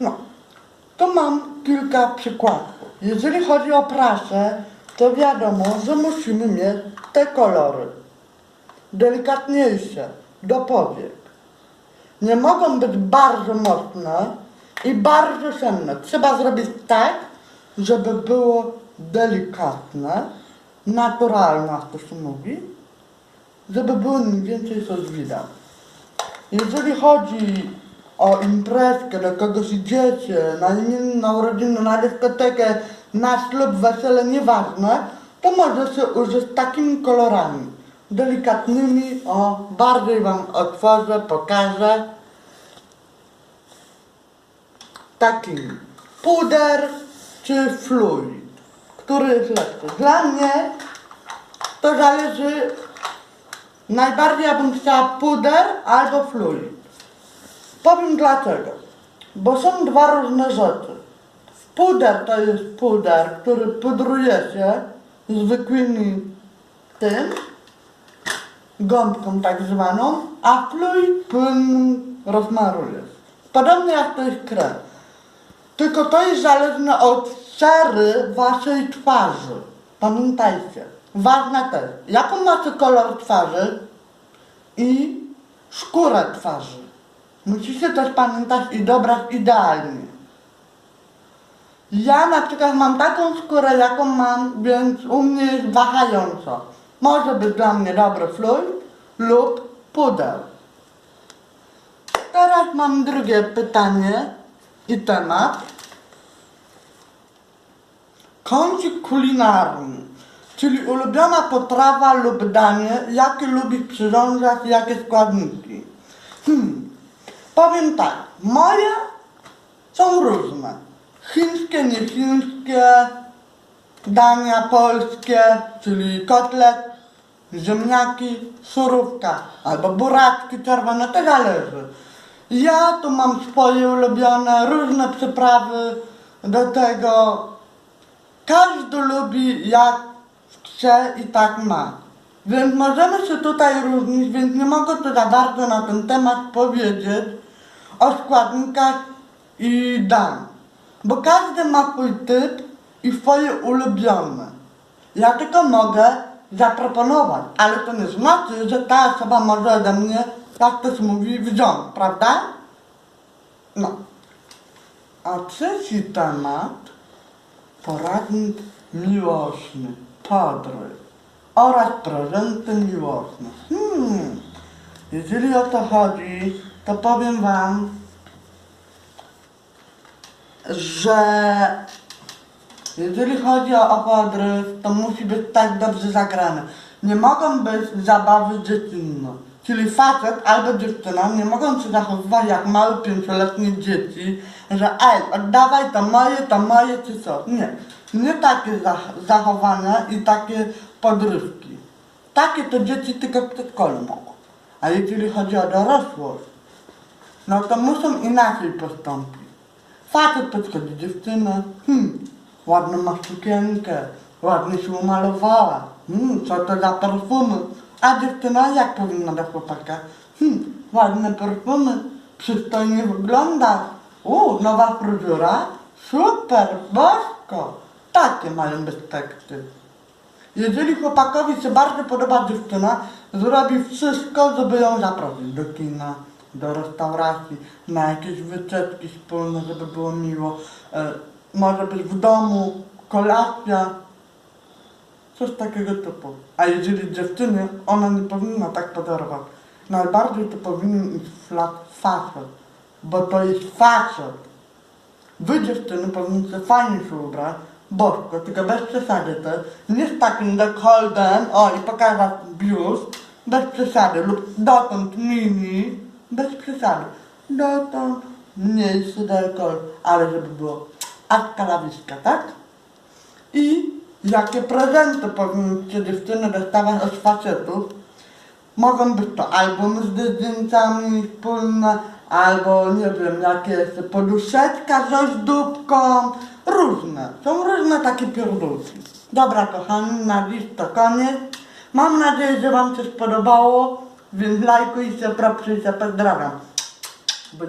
No, to mam kilka przykładów. Jeżeli chodzi o prasę, to wiadomo, że musimy mieć te kolory. Delikatniejsze, do powiek. Nie mogą być bardzo mocne i bardzo ciemne. Trzeba zrobić tak, żeby było delikatne, naturalne, jak to się mówi, żeby było więcej coś widać. Jeżeli chodzi o imprezkę, do kogoś idziecie, na imieniny, na urodziny, na dyskotekę, na ślub, wesele, nieważne, to może się użyć takimi kolorami. Delikatnymi, o, bardziej wam otworzę, pokażę. Takimi. Puder czy fluid, który jest lepszy. Dla mnie to zależy Najbardziej ja bym chciała puder albo fluid. Powiem dlaczego. Bo są dwa różne rzeczy. Puder to jest puder, który pudruje się zwykłymi tym, gąbką tak zwaną, a fluid płynnym rozmarujesz. Podobnie jak to jest krem. Tylko to jest zależne od cery waszej twarzy. Pamiętajcie. Ważne też, jaką macie kolor twarzy i skórę twarzy. Musicie też pamiętać i dobrać idealnie. Ja na przykład mam taką skórę, jaką mam, więc u mnie jest wahająco. Może być dla mnie dobry fluid lub puder. Teraz mam drugie pytanie i temat. Kącik kulinarny, czyli ulubiona potrawa lub danie, jakie lubi przyrządzać, jakie składniki. Hmm. Powiem tak, moje są różne. Chińskie, niechińskie, dania polskie, czyli kotlet, ziemniaki, surówka albo buraczki czerwone, to zależy. Ja tu mam swoje ulubione, różne przyprawy do tego. Każdy lubi jak chce i tak ma. Więc możemy się tutaj różnić, więc nie mogę tu za bardzo na ten temat powiedzieć o składnikach i dań. Bo każdy ma swój typ i swoje ulubione. Ja tylko mogę zaproponować, ale to nie znaczy, że ta osoba może ode mnie, to się mówi, wziąć, prawda? No. A trzeci temat poradnik miłosny, podróż oraz prezenty miłosne. Hmm. Jeżeli o to chodzi, to powiem wam, że jeżeli chodzi o, o podróż, to musi być tak dobrze zagrane. Nie mogą być zabawy dziecinne. Czyli facet albo dziewczyna nie mogą się zachowywać jak małe pięcioletnie dzieci, że ej, oddawaj to moje, to moje czy co. Nie. Nie takie zach- zachowania i takie podrywki. Takie to dzieci tylko w przedszkolu mogą. A jeżeli chodzi o dorosłość, no to muszą inaczej postąpić. Facet podchodzi dziewczynę, hmm, ładną masz sukienkę, ładnie się umalowała, hmm, co to za perfumy. A dziewczyna jak powinna do chłopaka? Hmm, ładne perfumy, przystojnie wyglądasz, u, nowa fryzura, super, bosko. Takie mają być. Jeżeli chłopakowi się bardzo podoba dziewczyna, zrobi wszystko, żeby ją zaprosić do kina, do restauracji, na jakieś wycieczki wspólne, żeby było miło. E, może być w domu, kolacja, coś takiego typu. A jeżeli dziewczyny, ona nie powinna tak podarować. Najbardziej to powinien iść flat facet, bo to jest facet. Wy dziewczyny powinniście fajnie się ubrać, bosko, tylko bez przesady też. Nie z takim dekoltem, o i pokazać biust, bez przesady, lub dotąd mini, bez przesady. Dotąd mniejszy dekolt, ale żeby było akta lawiska, tak? I jakie prezenty powinniście dziewczyny dostawać od facetów? Mogą być to albumy z zdjęciami wspólne, albo nie wiem, jakieś poduszeczka z ozdóbką, różne. Są różne takie pierdółki. Dobra kochani, na dziś to koniec. Mam nadzieję, że wam się spodobało, Він лайкується, прапчується, поздравляю. Бо